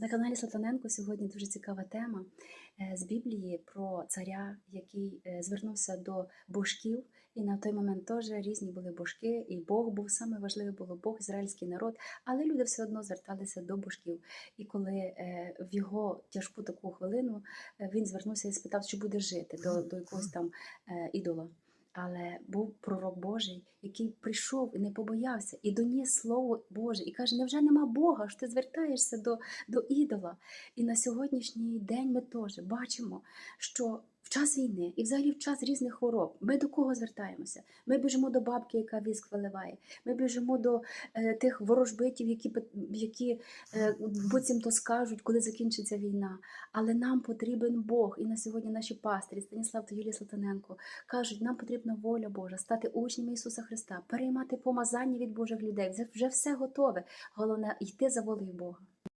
На каналі Сатаненко сьогодні дуже цікава тема е, з Біблії про царя, який е, звернувся до божків. І на той момент теж різні були божки, і Бог був саме важливе було Бог, ізраїльський народ, але люди все одно зверталися до божків. І коли е, в його тяжку таку хвилину він звернувся і спитав, чи буде жити до, до якогось там ідола. Але був пророк Божий, який прийшов і не побоявся, і доніс слово Боже, і каже: Невже нема Бога? що ти звертаєшся до, до ідола? І на сьогоднішній день ми теж бачимо, що в час війни і взагалі в час різних хвороб ми до кого звертаємося? Ми біжимо до бабки, яка віск виливає. Ми біжимо до е, тих ворожбитів, які, які е, буцімто скажуть, коли закінчиться війна. Але нам потрібен Бог. І на сьогодні наші пастирі, Станіслав та Юлія Салтаненко, кажуть, нам потрібна воля Божа, стати учнями Ісуса Христа, переймати помазання від Божих людей. Вже все готове. Головне йти за волею Бога.